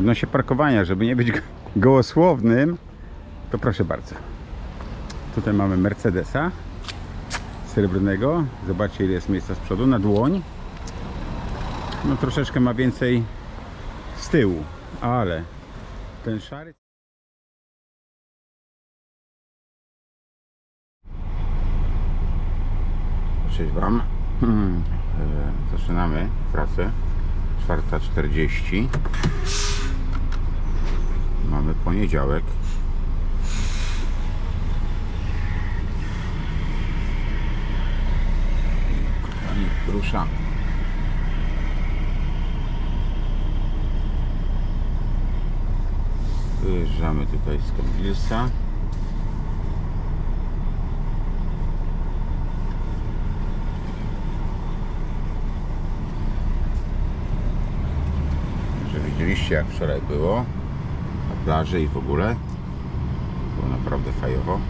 Odnośnie parkowania, żeby nie być go- gołosłownym, to proszę bardzo. Tutaj mamy Mercedesa srebrnego. Zobaczcie ile jest miejsca z przodu, na dłoń. No troszeczkę ma więcej z tyłu, ale ten szary... Cześć Wam. Hmm, e, Zaczynamy pracę. 4.40. Mamy poniedziałek. Kochani, ruszamy. Wyjeżdżamy tutaj z że widzieliście jak wczoraj było plaży i w ogóle. Było naprawdę fajowo.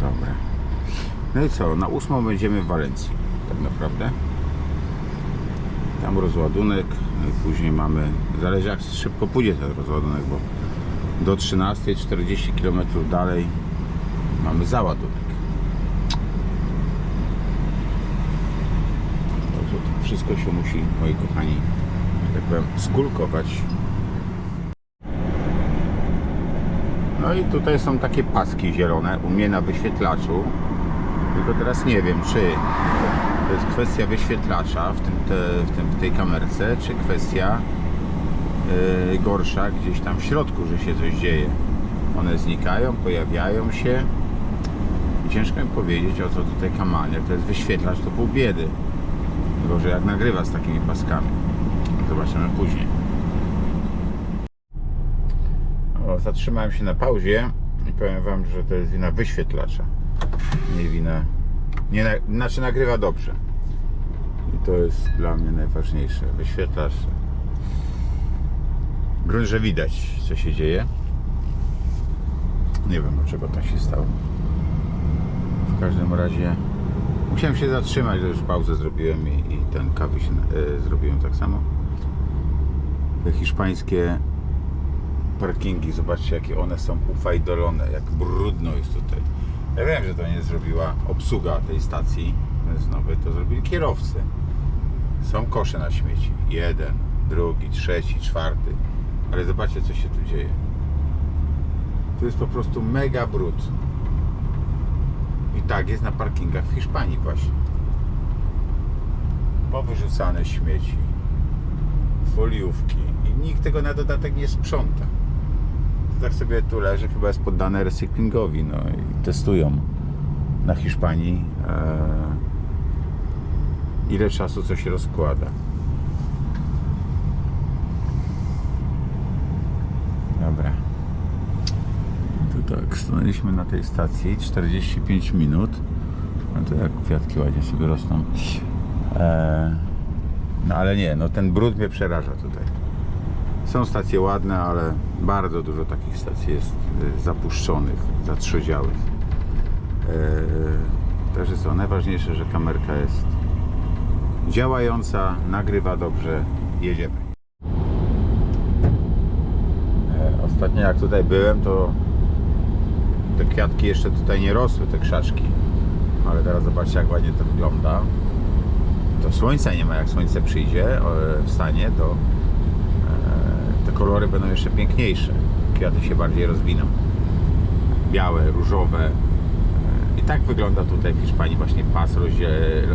Dobra. No i co, na ósmą będziemy w Walencji tak naprawdę. Tam rozładunek no i później mamy zależy jak szybko pójdzie ten rozładunek bo do 13.40 km dalej mamy załadunek Także to wszystko się musi, moi kochani, tak powiem, skulkować. No i tutaj są takie paski zielone u mnie na wyświetlaczu. Tylko teraz nie wiem, czy to jest kwestia wyświetlacza w, tym te, w, tym, w tej kamerce, czy kwestia yy, gorsza gdzieś tam w środku, że się coś dzieje. One znikają, pojawiają się. I ciężko mi powiedzieć o co tutaj kamanie. To jest wyświetlacz, to pół biedy. Że jak nagrywa z takimi paskami. Zobaczymy później. O, zatrzymałem się na pauzie i powiem Wam, że to jest wina wyświetlacza. Nie wina... Nie na... Znaczy nagrywa dobrze. I to jest dla mnie najważniejsze. Wyświetlacz. Grunt, że widać co się dzieje. Nie wiem dlaczego tak się stało. W każdym razie Musiałem się zatrzymać, że już pauzę zrobiłem i, i ten kawy się e, zrobiłem tak samo. Te hiszpańskie parkingi, zobaczcie jakie one są ufajdolone, jak brudno jest tutaj. Ja wiem, że to nie zrobiła obsługa tej stacji, nowy, to zrobili kierowcy. Są kosze na śmieci. Jeden, drugi, trzeci, czwarty. Ale zobaczcie co się tu dzieje. To jest po prostu mega brud. I tak jest na parkingach w Hiszpanii właśnie. Powyrzucane śmieci, foliówki i nikt tego na dodatek nie sprząta. To tak sobie tu leży, chyba jest poddane recyklingowi, no i testują na Hiszpanii e, ile czasu co się rozkłada. Dobra. Tak, stanęliśmy na tej stacji 45 minut. No to jak kwiatki ładnie sobie rosną. Eee, no ale nie, no ten brud mnie przeraża tutaj. Są stacje ładne, ale bardzo dużo takich stacji jest y, zapuszczonych, zatrzodziałych. Eee, także co, najważniejsze, że kamerka jest działająca, nagrywa dobrze, jedziemy. E, Ostatnio jak tutaj byłem, to te kwiatki jeszcze tutaj nie rosły, te krzaczki. Ale teraz zobaczcie jak ładnie to wygląda. To słońca nie ma, jak słońce przyjdzie, wstanie, to e, te kolory będą jeszcze piękniejsze. Kwiaty się bardziej rozwiną. Białe, różowe. E, I tak wygląda tutaj w Hiszpanii właśnie pas rozdzie,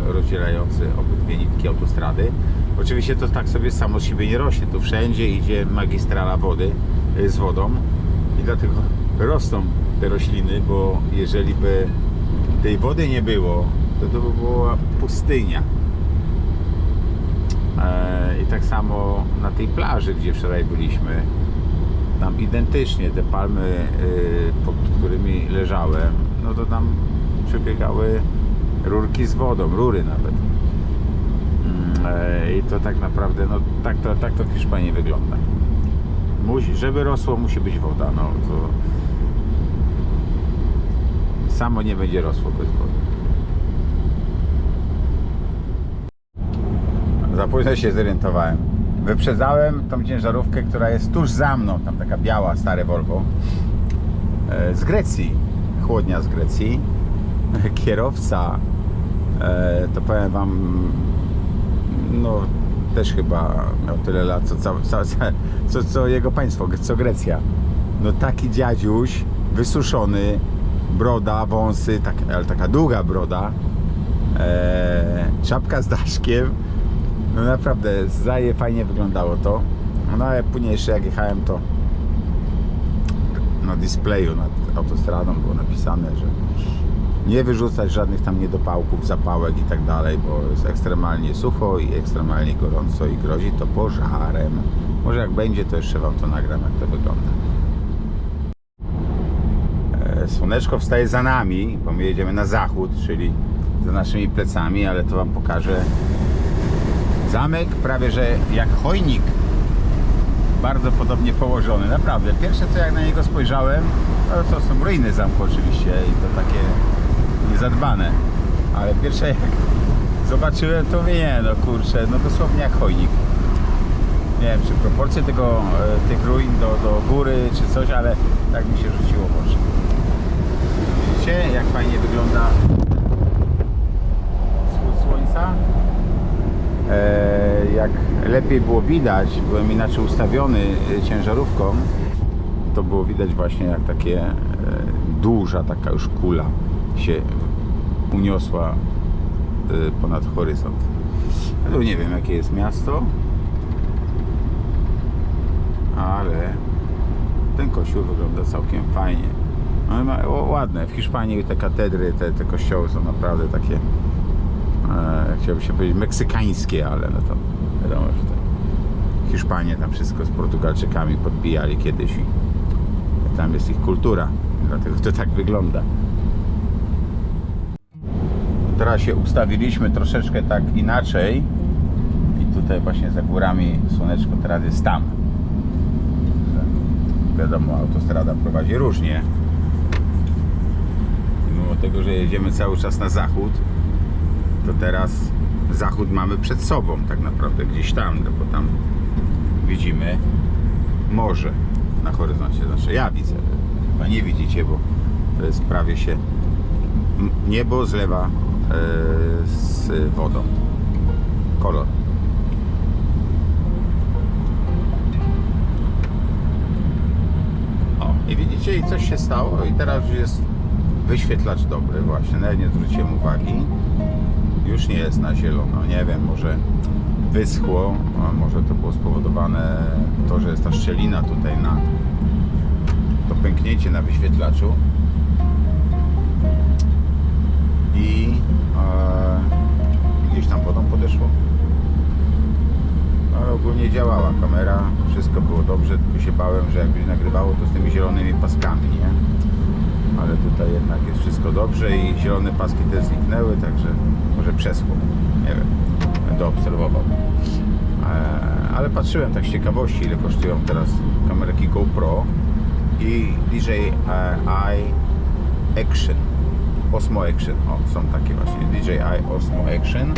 rozdzielający obydwie nitki autostrady. Oczywiście to tak sobie samo z siebie nie rośnie. Tu wszędzie idzie magistrala wody e, z wodą i dlatego rosną te rośliny, bo jeżeli by tej wody nie było, to to by była pustynia. E, I tak samo na tej plaży, gdzie wczoraj byliśmy, tam identycznie te palmy, y, pod którymi leżałem, no to tam przebiegały rurki z wodą, rury nawet. Mm, e, I to tak naprawdę, no tak to, tak to w Hiszpanii wygląda. Musi, żeby rosło, musi być woda, no to samo nie będzie rosło bez. Za późno się zorientowałem. Wyprzedzałem tą ciężarówkę, która jest tuż za mną, tam taka biała, stare Volvo. E, Z Grecji. Chłodnia z Grecji. Kierowca, e, to powiem wam, no też chyba miał tyle lat, co, co, co, co jego państwo, co Grecja. No taki dziadziuś, wysuszony, broda, wąsy, tak, ale taka długa broda, e, czapka z daszkiem. No naprawdę, zaje fajnie wyglądało to. No ale później jeszcze jak jechałem to na displayu nad autostradą było napisane, że nie wyrzucać żadnych tam niedopałków, zapałek i tak dalej, bo jest ekstremalnie sucho i ekstremalnie gorąco i grozi to pożarem. Może jak będzie, to jeszcze Wam to nagram, jak to wygląda. Słoneczko wstaje za nami, bo my jedziemy na zachód, czyli za naszymi plecami, ale to Wam pokażę. Zamek prawie, że jak chojnik bardzo podobnie położony, naprawdę. Pierwsze co jak na niego spojrzałem, no to są ruiny zamku oczywiście i to takie niezadbane. Ale pierwsze jak zobaczyłem to mówię, nie no kurczę, no dosłownie jak chojnik. Nie wiem czy proporcje tego, e, tych ruin do, do góry czy coś, ale tak mi się rzuciło w oczy. Jak fajnie wygląda wschód słońca? E, jak lepiej było widać, byłem inaczej ustawiony e, ciężarówką, to było widać właśnie jak takie e, duża taka już kula się uniosła ponad horyzont. No nie wiem jakie jest miasto, ale ten kościół wygląda całkiem fajnie. No, ładne. W Hiszpanii te katedry, te, te kościoły są naprawdę takie e, chciałbym się powiedzieć meksykańskie, ale no to wiadomo, że to Hiszpanie tam wszystko z Portugalczykami podbijali kiedyś i tam jest ich kultura, dlatego to tak wygląda. Teraz się ustawiliśmy troszeczkę tak inaczej i tutaj właśnie za górami słoneczko teraz jest tam. Wiadomo, autostrada prowadzi różnie. Tego, że jedziemy cały czas na zachód, to teraz zachód mamy przed sobą tak naprawdę, gdzieś tam, no bo tam widzimy morze na horyzoncie. Znaczy ja widzę, chyba nie widzicie, bo to jest prawie się niebo zlewa e, z wodą. Kolor. O, i widzicie, i coś się stało i teraz już jest wyświetlacz dobry właśnie, nawet nie zwróciłem uwagi już nie jest na zielono. Nie wiem, może wyschło, a może to było spowodowane to, że jest ta szczelina tutaj na to pęknięcie na wyświetlaczu. I e, gdzieś tam wodą podeszło. Ale ogólnie działała kamera, wszystko było dobrze, tylko się bałem, że jakby nagrywało to z tymi zielonymi paskami, nie? Ale tutaj jednak jest wszystko dobrze i zielone paski też zniknęły, także może przeschło. Nie wiem, będę obserwował. Eee, Ale patrzyłem tak z ciekawości, ile kosztują teraz kamerki GoPro i DJI Action, Osmo Action, o są takie właśnie, DJI Osmo Action.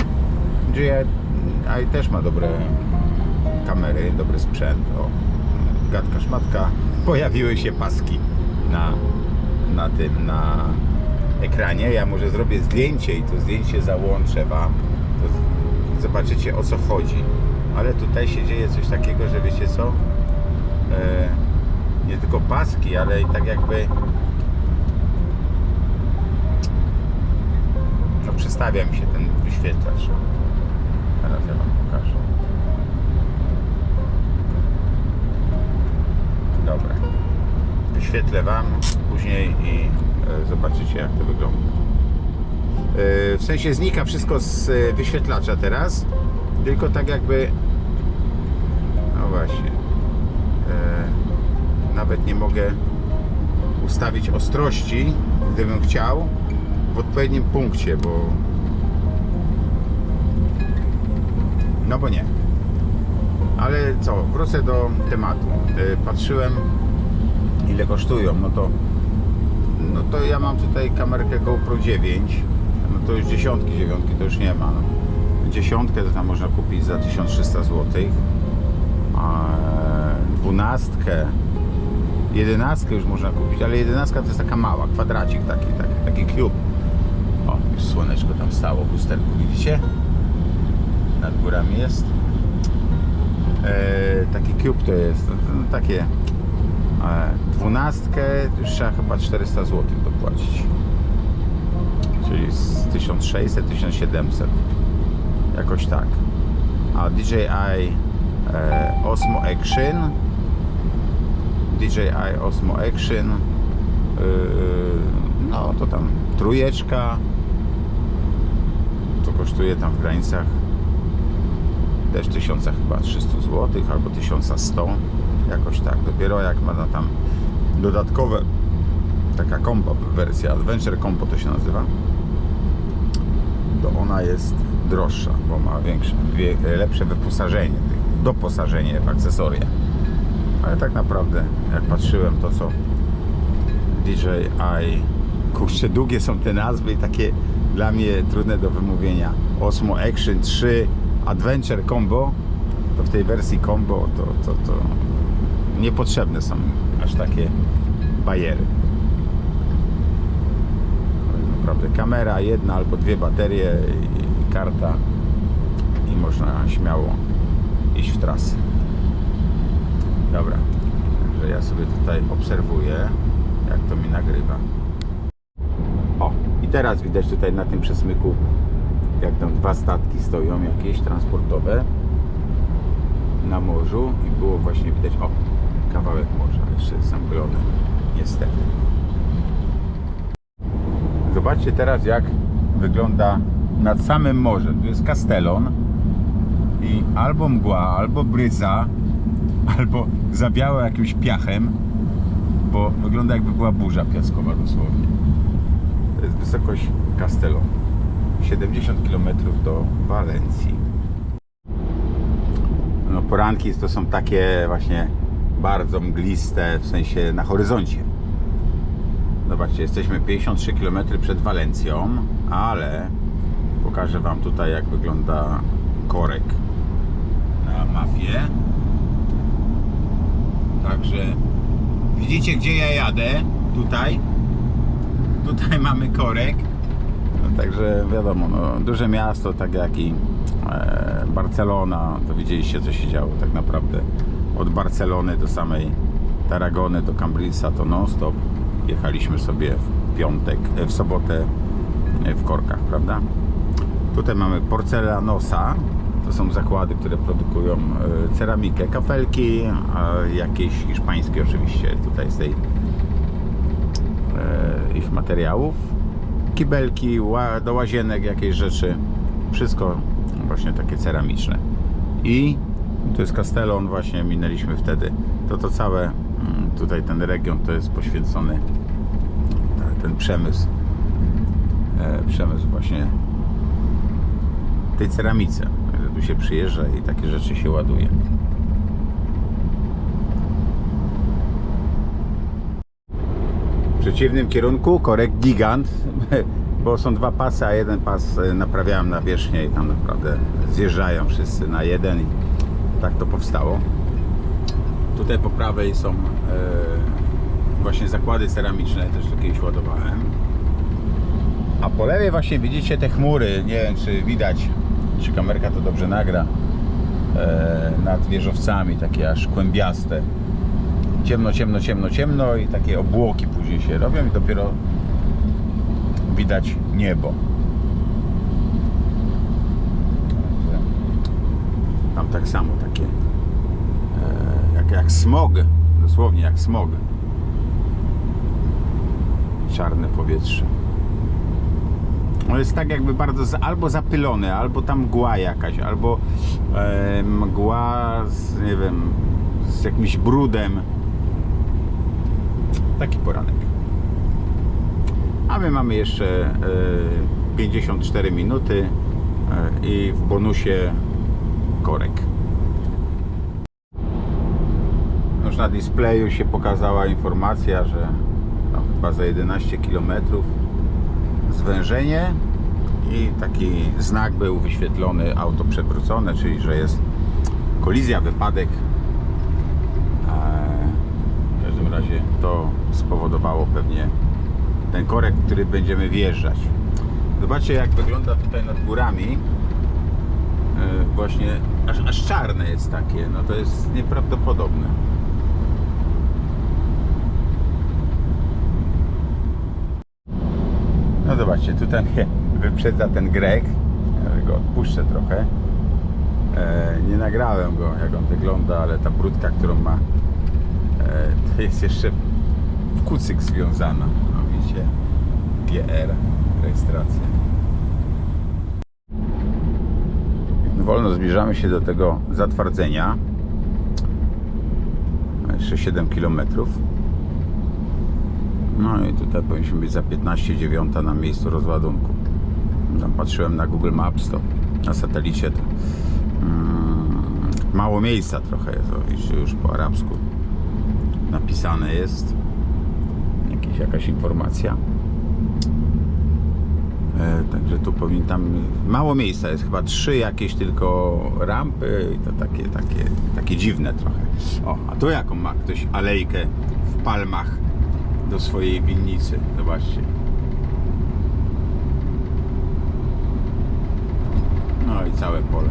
DJI też ma dobre kamery, dobry sprzęt, o, gadka szmatka, pojawiły się paski na na tym, na ekranie. Ja może zrobię zdjęcie i to zdjęcie załączę Wam. Zobaczycie o co chodzi. Ale tutaj się dzieje coś takiego, że wiecie co? E, nie tylko paski, ale i tak jakby no przestawia mi się ten wyświetlacz. Teraz ja Wam pokażę. Dobra wyświetlę Wam później i e, zobaczycie jak to wygląda. E, w sensie znika wszystko z e, wyświetlacza teraz, tylko tak jakby no właśnie nawet nie mogę ustawić ostrości, gdybym chciał w odpowiednim punkcie, bo no bo nie. Ale co, wrócę do tematu. Patrzyłem ile kosztują, no to no to ja mam tutaj kamerkę GoPro 9 no to już dziesiątki, dziewiątki to już nie ma no. dziesiątkę to tam można kupić za 1300 zł. A dwunastkę, jedenastkę już można kupić, ale jedenastka to jest taka mała, kwadracik taki, taki, taki cube. O, już słoneczko tam stało w lusterku, widzicie? Nad górami jest. E, taki cube to jest, no, no, takie dwunastkę już trzeba chyba 400 zł dopłacić. Czyli z 1600-1700 jakoś tak. A DJI e, Osmo Action. DJI Osmo Action. E, no to tam trójeczka. To kosztuje tam w granicach też 1000 chyba 300 zł albo 1100 jakoś tak dopiero jak ma na tam dodatkowe taka combo wersja Adventure Combo to się nazywa to ona jest droższa, bo ma większe, wie, lepsze wyposażenie, doposażenie w akcesoria. Ale tak naprawdę, jak patrzyłem, to co DJI, kurczę, długie są te nazwy i takie dla mnie trudne do wymówienia. Osmo Action 3 Adventure Combo, to w tej wersji combo to, to, to niepotrzebne są aż takie bajery. Naprawdę kamera, jedna albo dwie baterie i karta i można śmiało iść w trasy. Dobra, także ja sobie tutaj obserwuję jak to mi nagrywa. O, i teraz widać tutaj na tym przesmyku jak tam dwa statki stoją jakieś transportowe na morzu i było właśnie widać, o, kawałek morza jeszcze jest zamglony, niestety. Zobaczcie teraz jak wygląda nad samym morzem. Tu jest Castellon i albo mgła, albo bryza, albo zawiało jakimś piachem, bo wygląda jakby była burza piaskowa dosłownie. To jest wysokość Castellon. 70 km do Walencji. No, poranki to są takie właśnie bardzo mgliste, w sensie na horyzoncie. Zobaczcie, jesteśmy 53 km przed Walencją, ale pokażę Wam tutaj jak wygląda korek na mapie. Także widzicie gdzie ja jadę? Tutaj. Tutaj mamy korek. No, także wiadomo, no, duże miasto, tak jak i e, Barcelona, to widzieliście co się działo tak naprawdę. Od Barcelony do samej Tarragony, do Cambridge'a to non stop jechaliśmy sobie w piątek, e, w sobotę e, w korkach, prawda? Tutaj mamy porcelanosa. To są zakłady, które produkują e, ceramikę, kafelki, jakieś hiszpańskie oczywiście tutaj z tej ich materiałów. Kibelki, do łazienek jakieś rzeczy. Wszystko właśnie takie ceramiczne. I tu jest Castellon, właśnie minęliśmy wtedy. To to całe, mm, tutaj ten region to jest poświęcony ten przemysł, e, przemysł właśnie tej ceramice. Także Tu się przyjeżdża i takie rzeczy się ładuje. W przeciwnym kierunku korek gigant, bo są dwa pasy, a jeden pas e, naprawiałem na wierzchniej i tam naprawdę zjeżdżają wszyscy na jeden tak to powstało. Tutaj po prawej są e, właśnie zakłady ceramiczne, też tu kiedyś ładowałem. A po lewej właśnie widzicie te chmury, nie wiem czy widać, czy kamerka to dobrze nagra, e, nad wieżowcami, takie aż kłębiaste. Ciemno, ciemno, ciemno, ciemno i takie obłoki później się robią i dopiero widać niebo. Tam tak samo jak, smog, dosłownie jak smog. Czarne powietrze. On jest tak jakby bardzo albo zapylone, albo tam mgła jakaś, albo e, mgła z, nie wiem, z jakimś brudem. Taki poranek. A my mamy jeszcze e, 54 minuty e, i w bonusie korek. Już na displeju się pokazała informacja, że no, chyba za 11 km zwężenie i taki znak był wyświetlony, auto przewrócone, czyli że jest kolizja, wypadek. Eee, W każdym razie to spowodowało pewnie ten korek, który będziemy wjeżdżać. Zobaczcie jak wygląda tutaj nad górami. E, Właśnie aż, aż czarne jest takie, no to jest nieprawdopodobne. No zobaczcie, tutaj mnie wyprzedza ten Grek. Ja go odpuszczę trochę. E, nie nagrałem go, jak on wygląda, ale ta brudka, którą ma, e, to jest jeszcze w kucyk związana. No widzicie, GR, rejestracja. Wolno zbliżamy się do tego zatwardzenia. Jeszcze 7 km. No i tutaj powinniśmy być za 15.09 na miejscu rozładunku. Tam patrzyłem na Google Maps, to na satelicie to mm, mało miejsca trochę jest, już po arabsku napisane jest. Jakiś, jakaś informacja. E, także tu powinien tam mało miejsca jest, chyba trzy jakieś tylko rampy i to takie, takie, takie dziwne trochę. O, a tu jaką ma ktoś alejkę w palmach do swojej winnicy. Zobaczcie. No i całe pole.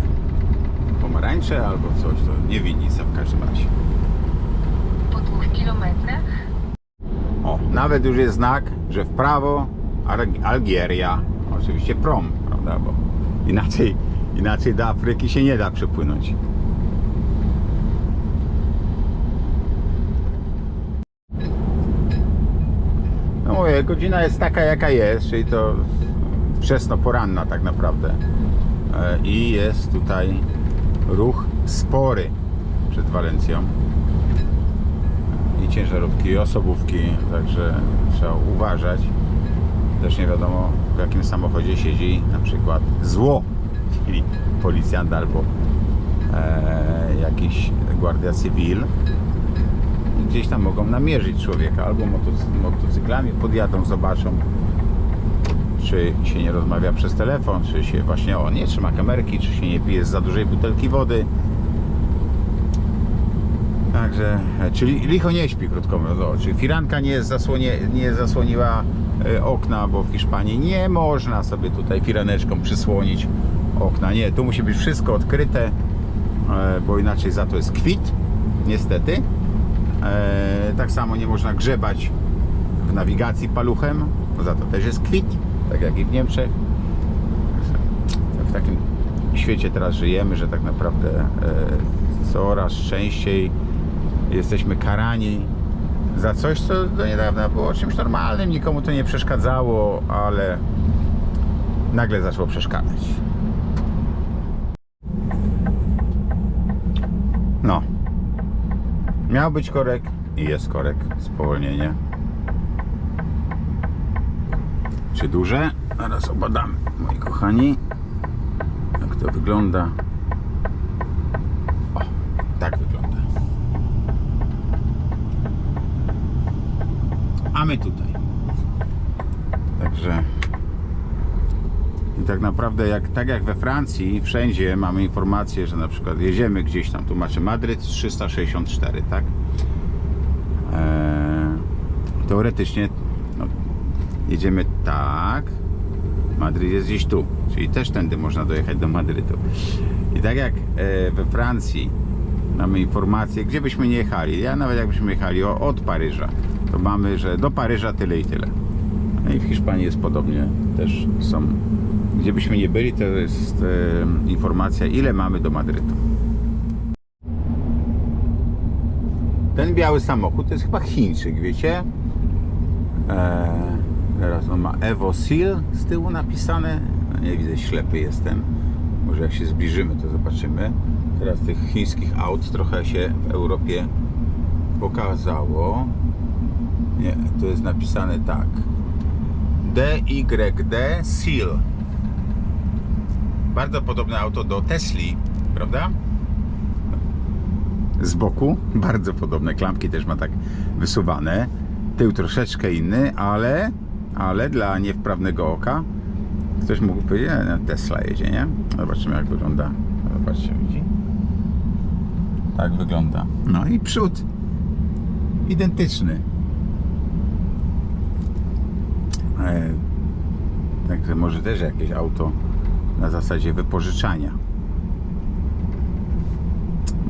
Pomarańcze albo coś, to nie winnica w każdym razie. Po dwóch kilometrach O, nawet już jest znak, że w prawo Algieria. Oczywiście prom, prawda? Bo inaczej, inaczej do Afryki się nie da przepłynąć. No mówię, godzina jest taka jaka jest, czyli to wczesno poranna tak naprawdę. E, I jest tutaj ruch spory przed Walencją i ciężarówki, i osobówki, także trzeba uważać. Też nie wiadomo w jakim samochodzie siedzi na przykład zło, czyli policjant albo e, jakiś guardia civil. Gdzieś tam mogą namierzyć człowieka, albo motocy- motocyklami podjadą, zobaczą, czy się nie rozmawia przez telefon, czy się właśnie o nie trzyma kamerki, czy się nie pije z za dużej butelki wody. Także, czyli licho nie śpi, krótko mówiąc. O, czyli firanka nie, zasłonie, nie zasłoniła e, okna, bo w Hiszpanii nie można sobie tutaj firaneczką przysłonić okna. Nie, tu musi być wszystko odkryte, e, bo inaczej za to jest kwit, niestety. E, tak samo nie można grzebać w nawigacji paluchem, za to też jest kwit, tak jak i w Niemczech. W takim świecie teraz żyjemy, że tak naprawdę e, coraz częściej jesteśmy karani za coś, co do niedawna było czymś normalnym, nikomu to nie przeszkadzało, ale nagle zaczęło przeszkadzać. No. Miał być korek i jest korek, spowolnienie. Czy duże? Zaraz obadamy, moi kochani, jak to wygląda. O, tak wygląda. A my tutaj. Także i tak naprawdę jak, tak jak we Francji, wszędzie mamy informację, że na przykład jedziemy gdzieś tam, tu macie Madryt 364, tak? Eee, teoretycznie no, jedziemy tak, Madryt jest gdzieś tu, czyli też tędy można dojechać do Madrytu. I tak jak e, we Francji mamy informację, gdzie byśmy nie jechali, ja nawet jakbyśmy jechali o, od Paryża, to mamy, że do Paryża tyle i tyle. No i w Hiszpanii jest podobnie, też są, gdzie byśmy nie byli, to jest e, informacja, ile mamy do Madrytu. Ten biały samochód to jest chyba Chińczyk, wiecie? Eee, teraz on ma Evo Seal z tyłu napisane. No nie widzę, ślepy jestem. Może jak się zbliżymy, to zobaczymy. Teraz tych chińskich aut trochę się w Europie pokazało. Nie, to jest napisane tak. DYD Seal. Bardzo podobne auto do Tesli, prawda? z boku, bardzo podobne. Klamki też ma tak wysuwane. Tył troszeczkę inny, ale, ale dla niewprawnego oka Ktoś mógł powiedzieć, że Tesla jedzie, nie? Zobaczymy jak wygląda. Zobaczcie, widzi? Tak wygląda. No i przód identyczny. E, Także może też jakieś auto na zasadzie wypożyczania.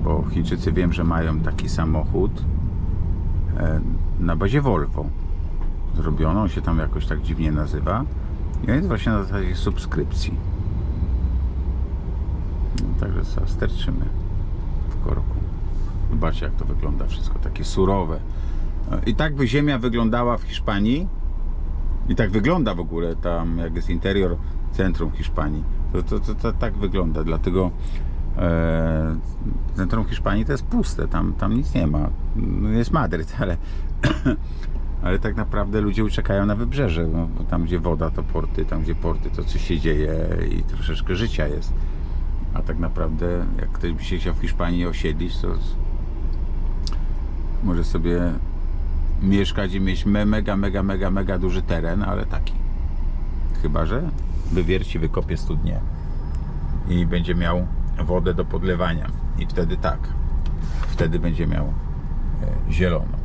Bo Chińczycy wiem, że mają taki samochód e, na bazie Volvo. Zrobiono, on się tam jakoś tak dziwnie nazywa. I on jest właśnie na zasadzie subskrypcji. No, także co, sterczymy w korku. Zobaczcie jak to wygląda wszystko, takie surowe. E, I tak by ziemia wyglądała w Hiszpanii. I tak wygląda w ogóle tam, jak jest interior centrum Hiszpanii. To, to, to, to tak wygląda, dlatego e, centrum Hiszpanii to jest puste, tam, tam nic nie ma. No, Jest Madryt, ale, ale tak naprawdę ludzie uciekają na wybrzeże. No, tam gdzie woda to porty, tam gdzie porty to coś się dzieje i troszeczkę życia jest. A tak naprawdę jak ktoś by się chciał w Hiszpanii osiedlić, to może sobie mieszkać i mieć me, mega, mega, mega, mega duży teren, ale taki. Chyba, że wywierci, wykopie studnię i będzie miał wodę do podlewania. I wtedy tak, wtedy będzie miał e, zielono.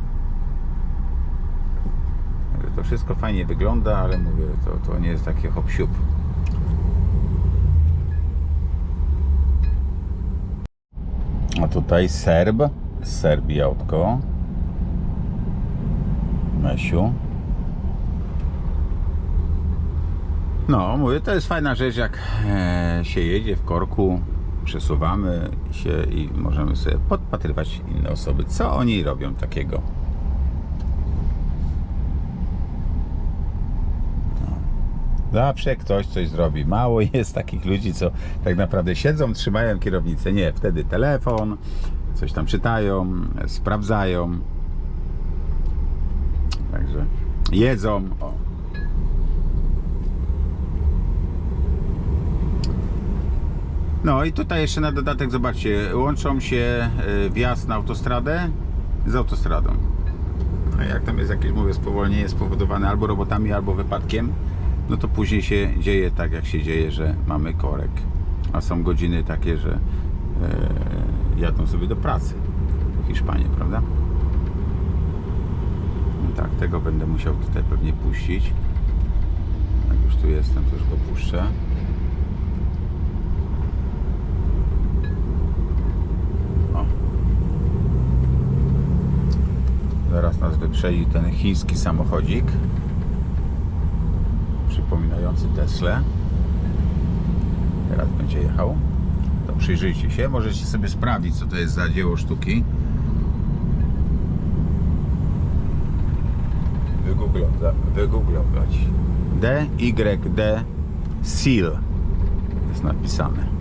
To wszystko fajnie wygląda, ale mówię, to, to nie jest takie hop siup. A tutaj Serb, autko. Mesiu. No, mówię, to jest fajna rzecz, jak e, się jedzie w korku, przesuwamy się i możemy sobie podpatrywać inne osoby, co oni robią takiego. No. Zawsze ktoś coś zrobi. Mało jest takich ludzi, co tak naprawdę siedzą, trzymają kierownicę. Nie, wtedy telefon, coś tam czytają, sprawdzają. Także jedzą. O. No i tutaj jeszcze na dodatek, zobaczcie, łączą się y, wjazd na autostradę z autostradą. A jak tam jest jakieś, mówię, spowolnienie spowodowane albo robotami, albo wypadkiem, no to później się dzieje tak, jak się dzieje, że mamy korek. A są godziny takie, że e, jadą sobie do pracy w Hiszpanii, prawda? No Tak, tego będę musiał tutaj pewnie puścić. Jak już tu jestem, to już go puszczę. O. Zaraz nas wyprzedzi ten chiński samochodzik przypominający Teslę. Teraz będzie jechał. To przyjrzyjcie się, możecie sobie sprawdzić co to jest za dzieło sztuki. Wygooglować. Wygooglować. D, Y, D, Seal jest napisane.